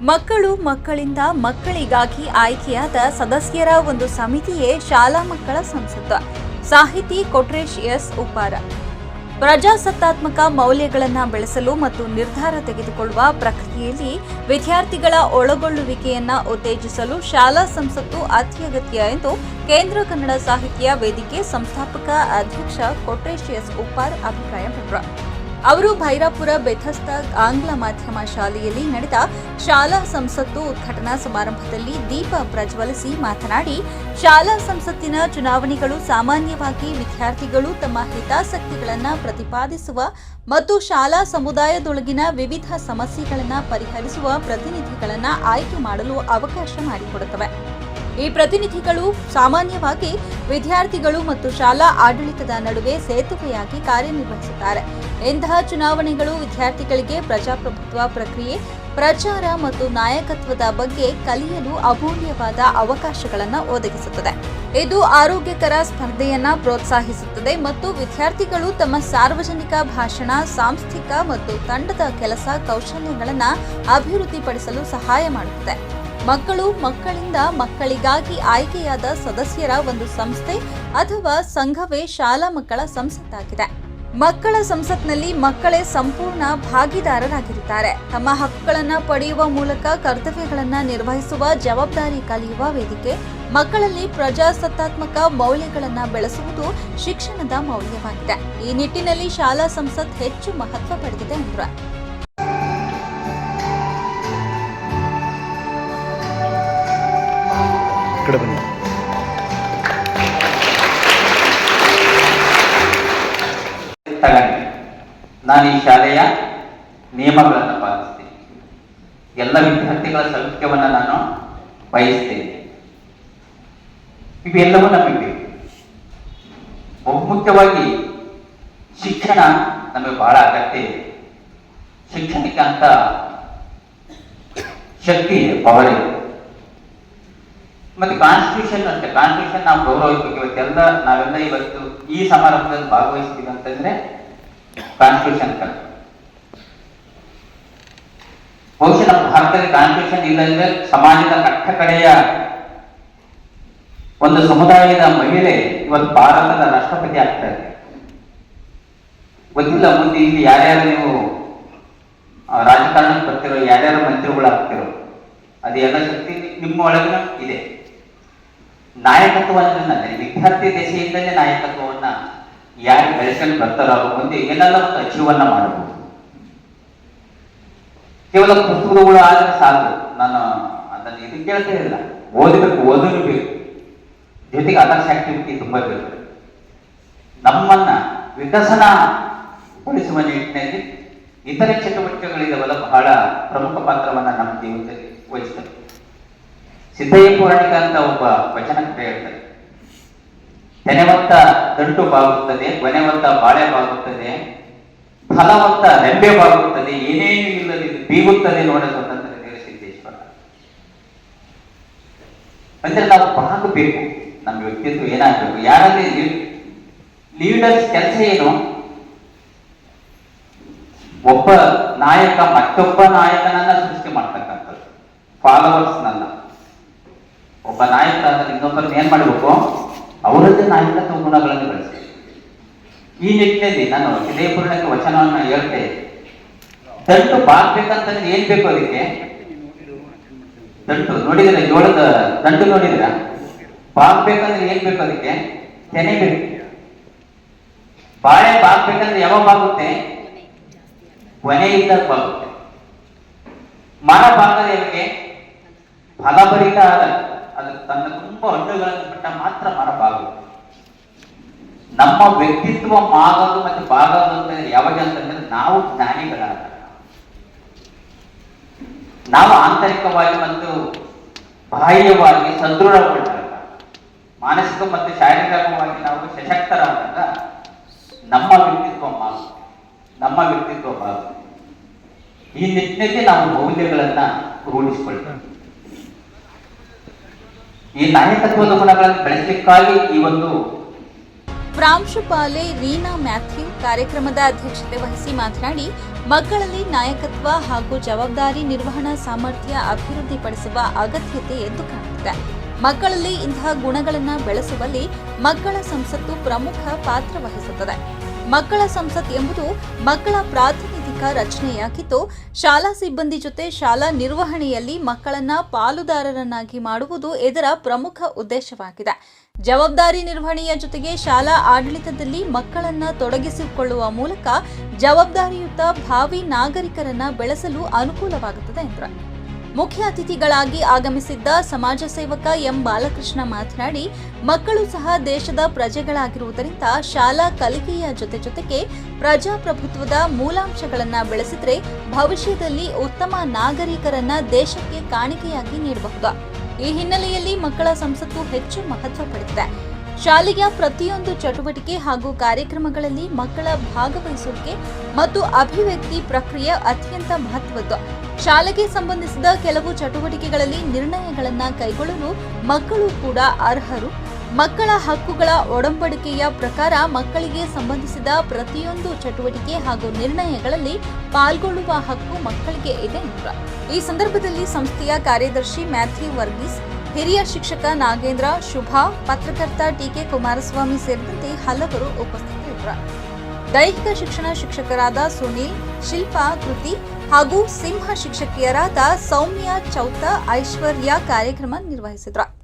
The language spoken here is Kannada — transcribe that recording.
ಮಕ್ಕಳು ಮಕ್ಕಳಿಂದ ಮಕ್ಕಳಿಗಾಗಿ ಆಯ್ಕೆಯಾದ ಸದಸ್ಯರ ಒಂದು ಸಮಿತಿಯೇ ಶಾಲಾ ಮಕ್ಕಳ ಸಂಸತ್ತು. ಸಾಹಿತಿ ಕೊಟ್ರೇಶ್ ಎಸ್ ಉಪಾರ ಪ್ರಜಾಸತ್ತಾತ್ಮಕ ಮೌಲ್ಯಗಳನ್ನು ಬೆಳೆಸಲು ಮತ್ತು ನಿರ್ಧಾರ ತೆಗೆದುಕೊಳ್ಳುವ ಪ್ರಕ್ರಿಯೆಯಲ್ಲಿ ವಿದ್ಯಾರ್ಥಿಗಳ ಒಳಗೊಳ್ಳುವಿಕೆಯನ್ನು ಉತ್ತೇಜಿಸಲು ಶಾಲಾ ಸಂಸತ್ತು ಅತ್ಯಗತ್ಯ ಎಂದು ಕೇಂದ್ರ ಕನ್ನಡ ಸಾಹಿತ್ಯ ವೇದಿಕೆ ಸಂಸ್ಥಾಪಕ ಅಧ್ಯಕ್ಷ ಕೊಟ್ರೇಶ್ ಎಸ್ ಉಪ್ಪಾರ್ ಅಭಿಪ್ರಾಯಪಟ್ಟರು ಅವರು ಭೈರಾಪುರ ಬೆಥಸ್ತ ಆಂಗ್ಲ ಮಾಧ್ಯಮ ಶಾಲೆಯಲ್ಲಿ ನಡೆದ ಶಾಲಾ ಸಂಸತ್ತು ಉದ್ಘಾಟನಾ ಸಮಾರಂಭದಲ್ಲಿ ದೀಪ ಪ್ರಜ್ವಲಿಸಿ ಮಾತನಾಡಿ, ಶಾಲಾ ಸಂಸತ್ತಿನ ಚುನಾವಣೆಗಳು ಸಾಮಾನ್ಯವಾಗಿ ವಿದ್ಯಾರ್ಥಿಗಳು ತಮ್ಮ ಹಿತಾಸಕ್ತಿಗಳನ್ನು ಪ್ರತಿಪಾದಿಸುವ ಮತ್ತು ಶಾಲಾ ಸಮುದಾಯದೊಳಗಿನ ವಿವಿಧ ಸಮಸ್ಯೆಗಳನ್ನು ಪರಿಹರಿಸುವ ಪ್ರತಿನಿಧಿಗಳನ್ನು ಆಯ್ಕೆ ಮಾಡಲು ಅವಕಾಶ ಮಾಡಿಕೊಡುತ್ತವೆ. ಈ ಪ್ರತಿನಿಧಿಗಳು ಸಾಮಾನ್ಯವಾಗಿ ವಿದ್ಯಾರ್ಥಿಗಳು ಮತ್ತು ಶಾಲಾ ಆಡಳಿತದ ನಡುವೆ ಸೇತುವೆಯಾಗಿ ಕಾರ್ಯನಿರ್ವಹಿಸುತ್ತಾರೆ. ಇಂತಹ ಚುನಾವಣೆಗಳು ವಿದ್ಯಾರ್ಥಿಗಳಿಗೆ ಪ್ರಜಾಪ್ರಭುತ್ವ ಪ್ರಕ್ರಿಯೆ, ಪ್ರಚಾರ ಮತ್ತು ನಾಯಕತ್ವದ ಬಗ್ಗೆ ಕಲಿಯಲು ಅಮೂಲ್ಯವಾದ ಅವಕಾಶಗಳನ್ನು ಒದಗಿಸುತ್ತದೆ. ಇದು ಆರೋಗ್ಯಕರ ಸ್ಪರ್ಧೆಯನ್ನ ಪ್ರೋತ್ಸಾಹಿಸುತ್ತದೆ ಮತ್ತು ವಿದ್ಯಾರ್ಥಿಗಳು ತಮ್ಮ ಸಾರ್ವಜನಿಕ ಭಾಷಣ, ಸಾಂಸ್ಥಿಕ ಮತ್ತು ತಂಡದ ಕೆಲಸ ಕೌಶಲ್ಯಗಳನ್ನು ಅಭಿವೃದ್ಧಿಪಡಿಸಲು ಸಹಾಯ ಮಾಡುತ್ತದೆ. ಮಕ್ಕಳು ಮಕ್ಕಳಿಂದ ಮಕ್ಕಳಿಗಾಗಿ ಆಯ್ಕೆಯಾದ ಸದಸ್ಯರ ಒಂದು ಸಂಸ್ಥೆ ಅಥವಾ ಸಂಘವೇ ಶಾಲಾ ಮಕ್ಕಳ ಸಂಸತ್ತಾಗಿದೆ. ಮಕ್ಕಳ ಸಂಸತ್ನಲ್ಲಿ ಮಕ್ಕಳೇ ಸಂಪೂರ್ಣ ಭಾಗಿದಾರರಾಗಿರುತ್ತಾರೆ. ತಮ್ಮ ಹಕ್ಕುಗಳನ್ನು ಪಡೆಯುವ ಮೂಲಕ ಕರ್ತವ್ಯಗಳನ್ನು ನಿರ್ವಹಿಸುವ ಜವಾಬ್ದಾರಿ ಕಲಿಯುವ ವೇದಿಕೆ, ಮಕ್ಕಳಲ್ಲಿ ಪ್ರಜಾಸತ್ತಾತ್ಮಕ ಮೌಲ್ಯಗಳನ್ನು ಬೆಳೆಸುವುದು ಶಿಕ್ಷಣದ ಮೌಲ್ಯವಾಗಿದೆ. ಈ ನಿಟ್ಟಿನಲ್ಲಿ ಶಾಲಾ ಸಂಸತ್ ಹೆಚ್ಚು ಮಹತ್ವ ಪಡೆದಿದೆ ಎಂದರು. ಕಡೆ ಬನ್ನಿ. ನಾನು ಈ ಶಾಲೆಯ ನಿಯಮಗಳನ್ನು ಪಾಲಿಸ್ತೇನೆ. ಎಲ್ಲ ವಿದ್ಯಾರ್ಥಿಗಳ ಸೌಖ್ಯವನ್ನು ನಾನು ಬಯಸ್ತೇನೆ. ಇವೆಲ್ಲವೂ ನಮಗೆ ಬೇಕು. ಬಹುಮುಖ್ಯವಾಗಿ ಶಿಕ್ಷಣ ನಮಗೆ ಬಹಳ ಅಗತ್ಯ ಇದೆ. ಶಿಕ್ಷಣಕ್ಕೆ ಅಂತ ಶಕ್ತಿ ಪವರ್ ಇದೆ. ಮತ್ತೆ ಕಾನ್ಸ್ಟಿಟ್ಯೂಷನ್ ಅಂತ ಕಾನ್ಸ್ಟಿಟ್ಯೂಷನ್ ನಾವು ಗೌರವಿಸಬೇಕು. ಇವತ್ತೆಲ್ಲ ನಾವೆಲ್ಲ ಇವತ್ತು ಈ ಸಮಾರಂಭದಲ್ಲಿ ಭಾಗವಹಿಸ್ತೀವಿ ಅಂತಂದ್ರೆ ಕಾನ್ಸ್ಟಿಟ್ಯೂಷನ್ ಕಲ್ ಬಹುಶಃ ನಮ್ಮ ಭಾರತದಲ್ಲಿ ಕಾನ್ಸ್ಟಿಟ್ಯೂಷನ್ ಇಲ್ಲಂದ್ರೆ ಸಮಾಜದ ಕಟ್ಟ ಕಡೆಯ ಒಂದು ಸಮುದಾಯದ ಮಹಿಳೆ ಇವತ್ತು ಭಾರತದ ರಾಷ್ಟ್ರಪತಿ ಆಗ್ತಾ ಇದೆ. ಗೊತ್ತಿಲ್ಲ, ಮುಂದೆ ಇಲ್ಲಿ ಯಾರ್ಯಾರು ನೀವು ರಾಜಕಾರಣಕ್ಕೆ ಬರ್ತಿರೋ, ಯಾರ್ಯಾರು ಮಂತ್ರಿಗಳಾಗ್ತಿರೋ ಎಲ್ಲ ಶಕ್ತಿ ನಿಮ್ಮ ಒಳಗಿನ ಇದೆ. ನಾಯಕತ್ವ ಅಂದ್ರೆ ನನ್ನ ವಿದ್ಯಾರ್ಥಿ ದೆಸೆಯಿಂದಲೇ ನಾಯಕತ್ವವನ್ನ ಯಾರು ಬೆಳೆಸಲು ಬರ್ತಾರೋ ಅವ್ರು ಮುಂದೆ ಏನೆಲ್ಲ ಒಂದು ಅಚೀವನ್ನ ಮಾಡಬಹುದು. ಕೇವಲ ಪುಸ್ತಕಗಳು ಆದ್ರೆ ಸಾಕು. ನಾನು ಅದನ್ನು ಇದು ಕೇಳ್ತಾ ಇಲ್ಲ. ಓದಬೇಕು, ಓದಲು ಬೇಕು. ಜೊತೆಗೆ ಅದರ್ಸ್ ಆಕ್ಟಿವಿಟಿ ತುಂಬಾ ಬೇಕು. ನಮ್ಮನ್ನ ವಿಕಸನ ಗೊಳಿಸುವ ನಿಟ್ಟಿನಲ್ಲಿ ಇತರೆ ಚಟುವಟಿಕೆಗಳಿದಾವಲ್ಲ ಬಹಳ ಪ್ರಮುಖ ಪಾತ್ರವನ್ನ ನಮ್ಮ ಜೀವನದಲ್ಲಿ ವಹಿಸ್ತದೆ ಸಿದ್ದಯ್ಯ ಪೌರಾಣಿಕ ಅಂತ ಒಬ್ಬ ವಚನ ಹೇಳ್ತಾರೆ. ತೆನೆವತ್ತ ದಂಟು ಬಾಗುತ್ತದೆ ಕೊನೆವತ್ತ ಬಾಳೆ ಬಾಗುತ್ತದೆ ಫಲವತ್ತ ರೆಂಬೆ ಬಾಗುತ್ತದೆ, ಏನೇನು ಇಲ್ಲದೆ ಬೀಗುತ್ತದೆ ನೋಡ ಸಿದ್ದೇಶ್ವರ. ಅಂದ್ರೆ ನಾವು ಬಾಗಬೇಕು, ನಮ್ಮ ವ್ಯಕ್ತಿತ್ವ ಏನಾಗಬೇಕು, ಯಾರಲ್ಲಿ ಲೀಡರ್ಸ್ ಕೆಲಸ ಏನು? ಒಬ್ಬ ನಾಯಕ ಮತ್ತೊಬ್ಬ ನಾಯಕನನ್ನ ಸೃಷ್ಟಿ ಮಾಡ್ತಕ್ಕಂಥದ್ದು ಫಾಲೋವರ್ಸ್ನಲ್ಲ ಒಬ್ಬ ಅಂದ್ರೆ ಇನ್ನೊಬ್ಬರನ್ನ ಏನ್ ಮಾಡಬೇಕು? ಅವರದ್ದೇ ನಾಯಕತ್ವ ಗುಣಗಳನ್ನು ಬೆಳೆಸಿ. ಈ ನಿಟ್ಟಿನಲ್ಲಿ ನಾನು ಹೃದಯಪೂರ್ಣಕ್ಕೆ ವಚನವನ್ನ ಹೇಳ್ತೆ. ದಂಟು ಬಾಗ್ಬೇಕಂತಂದ್ರೆ ಏನ್ ಬೇಕು ಅದಕ್ಕೆ? ದಂಟು ನೋಡಿದ್ರೆ ಜೋಳದ ದಂಟು ನೋಡಿದ್ರ ಬಾಕ್ಬೇಕಂದ್ರೆ ಏನ್ ಬೇಕು ಅದಕ್ಕೆ? ತೆನೆ ಬೇಕು. ಬಾಳೆ ಬಾಕ್ಬೇಕಂದ್ರೆ ಯಾವಾಗ ಬಾಗುತ್ತೆ? ಕೊನೆಯಿಂದ ಬಾಗುತ್ತೆ. ಮರ ಬಾಗದ ಎಲ್ಲಿಗೆ ಫಲಭರಿತ ಆದ ತನ್ನ ತುಂಬಾ ಹಣ್ಣುಗಳನ್ನು ಬಿಟ್ಟ ಮಾತ್ರ ಮರ ನಮ್ಮ ವ್ಯಕ್ತಿತ್ವ ಮಾಗೋದು ಮತ್ತೆ ಬಾಗೋದು ಅಂತ ಯಾವಾಗ ಅಂತಂದ್ರೆ ನಾವು ಜ್ಞಾನಿಗಳಾದ. ನಾವು ಆಂತರಿಕವಾಗಿ ಮತ್ತು ಬಾಹ್ಯವಾಗಿ ಸದೃಢಗೊಂಡಾಗ ಮಾನಸಿಕ ಮತ್ತು ಶಾರೀರಿಕವಾಗಿ ನಾವು ಸಶಕ್ತರಾದಾಗ ನಮ್ಮ ವ್ಯಕ್ತಿತ್ವ ಮಾಗುತ್ತೆ ನಮ್ಮ ವ್ಯಕ್ತಿತ್ವ ಬಾಗುತ್ತೆ ಈ ನಿಟ್ಟಿನಲ್ಲಿ ನಾವು ಮೌಲ್ಯಗಳನ್ನ ರೂಢಿಸಿಕೊಳ್ತೇವೆ ಈ ನಾಯಕತ್ವದ ಗುಣಗಳನ್ನು ಬೆಳೆಸಲಿಕ್ಕಾಗಿ ಈ ಒಂದು ಪ್ರಾಂಶುಪಾಲೆ ರೀನಾ ಮ್ಯಾಥ್ಯೂ ಕಾರ್ಯಕ್ರಮದ ಅಧ್ಯಕ್ಷತೆ ವಹಿಸಿ ಮಾತನಾಡಿ, ಮಕ್ಕಳಲ್ಲಿ ನಾಯಕತ್ವ ಹಾಗೂ ಜವಾಬ್ದಾರಿ ನಿರ್ವಹಣಾ ಸಾಮರ್ಥ್ಯ ಅಭಿವೃದ್ಧಿಪಡಿಸುವ ಅಗತ್ಯತೆ ಎದ್ದು ಕಾಣುತ್ತಿದೆ. ಮಕ್ಕಳಲ್ಲಿ ಇಂತಹ ಗುಣಗಳನ್ನು ಬೆಳೆಸುವಲ್ಲಿ ಮಕ್ಕಳ ಸಂಸತ್ತು ಪ್ರಮುಖ ಪಾತ್ರ ವಹಿಸುತ್ತದೆ. ಮಕ್ಕಳ ಸಂಸತ್ ಎಂಬುದು ಮಕ್ಕಳ ಪ್ರಾತಿನಿಧಿಕ ರಚನೆಯಾಗಿದ್ದು ಶಾಲಾ ಸಿಬ್ಬಂದಿ ಜೊತೆ ಶಾಲಾ ನಿರ್ವಹಣೆಯಲ್ಲಿ ಮಕ್ಕಳನ್ನ ಪಾಲುದಾರರನ್ನಾಗಿ ಮಾಡುವುದು ಇದರ ಪ್ರಮುಖ ಉದ್ದೇಶವಾಗಿದೆ. ಜವಾಬ್ದಾರಿ ನಿರ್ವಹಣೆಯ ಜೊತೆಗೆ ಶಾಲಾ ಆಡಳಿತದಲ್ಲಿ ಮಕ್ಕಳನ್ನ ತೊಡಗಿಸಿಕೊಳ್ಳುವ ಮೂಲಕ ಜವಾಬ್ದಾರಿಯುತ ಭಾವಿ ನಾಗರಿಕರನ್ನ ಬೆಳೆಸಲು ಅನುಕೂಲವಾಗುತ್ತದೆ ಎಂದರು. ಮುಖ್ಯ ಅತಿಥಿಗಳಾಗಿ ಆಗಮಿಸಿದ್ದ ಸಮಾಜ ಸೇವಕ ಎಂ ಬಾಲಕೃಷ್ಣ ಮಾತನಾಡಿ, ಮಕ್ಕಳು ಸಹ ದೇಶದ ಪ್ರಜೆಗಳಾಗಿರುವುದರಿಂದ ಶಾಲಾ ಕಲಿಕೆಯ ಜೊತೆ ಜೊತೆಗೆ ಪ್ರಜಾಪ್ರಭುತ್ವದ ಮೂಲಾಂಶಗಳನ್ನು ಬೆಳೆಸಿದ್ರೆ ಭವಿಷ್ಯದಲ್ಲಿ ಉತ್ತಮ ನಾಗರಿಕರನ್ನ ದೇಶಕ್ಕೆ ಕಾಣಿಕೆಯಾಗಿ ನೀಡಬಹುದು. ಈ ಹಿನ್ನೆಲೆಯಲ್ಲಿ ಮಕ್ಕಳ ಸಂಸತ್ತು ಹೆಚ್ಚು ಮಹತ್ವ ಪಡೆದಿದೆ. ಶಾಲೆಯ ಪ್ರತಿಯೊಂದು ಚಟುವಟಿಕೆ ಹಾಗೂ ಕಾರ್ಯಕ್ರಮಗಳಲ್ಲಿ ಮಕ್ಕಳ ಭಾಗವಹಿಸುವಿಕೆ ಮತ್ತು ಅಭಿವ್ಯಕ್ತಿ ಪ್ರಕ್ರಿಯೆ ಅತ್ಯಂತ ಮಹತ್ವದ್ದು. ಶಾಲೆಗೆ ಸಂಬಂಧಿಸಿದ ಕೆಲವು ಚಟುವಟಿಕೆಗಳಲ್ಲಿ ನಿರ್ಣಯಗಳನ್ನು ಕೈಗೊಳ್ಳಲು ಮಕ್ಕಳು ಕೂಡ ಅರ್ಹರು. ಮಕ್ಕಳ ಹಕ್ಕುಗಳ ಒಡಂಬಡಿಕೆಯ ಪ್ರಕಾರ ಮಕ್ಕಳಿಗೆ ಸಂಬಂಧಿಸಿದ ಪ್ರತಿಯೊಂದು ಚಟುವಟಿಕೆ ಹಾಗೂ ನಿರ್ಣಯಗಳಲ್ಲಿ ಪಾಲ್ಗೊಳ್ಳುವ ಹಕ್ಕು ಮಕ್ಕಳಿಗೆ ಇದೆ ಎಂದರು. ಈ ಸಂದರ್ಭದಲ್ಲಿ ಸಂಸ್ಥೆಯ ಕಾರ್ಯದರ್ಶಿ ಮ್ಯಾಥ್ಯೂ ವರ್ಗೀಸ್ ಹಿರಿಯ ಶಿಕ್ಷಕ ನಾಗೇಂದ್ರ, ಶುಭಾ, ಪತ್ರಕರ್ತ ಟಿಕೆ ಕುಮಾರಸ್ವಾಮಿ ಸೇರಿದಂತೆ ಹಲವರು ಉಪಸ್ಥಿತರಿದ್ದರು. ದೈಹಿಕ ಶಿಕ್ಷಣ ಶಿಕ್ಷಕರಾದ ಸುನೀಲ್, ಶಿಲ್ಪಾ, ಕೃತಿ ಹಾಗೂ ಸಿಂಹ ಶಿಕ್ಷಕಿಯರಾದ ಸೌಮ್ಯ, ಚೌತ, ಐಶ್ವರ್ಯ ಕಾರ್ಯಕ್ರಮ ನಿರ್ವಹಿಸಿದ್ರು.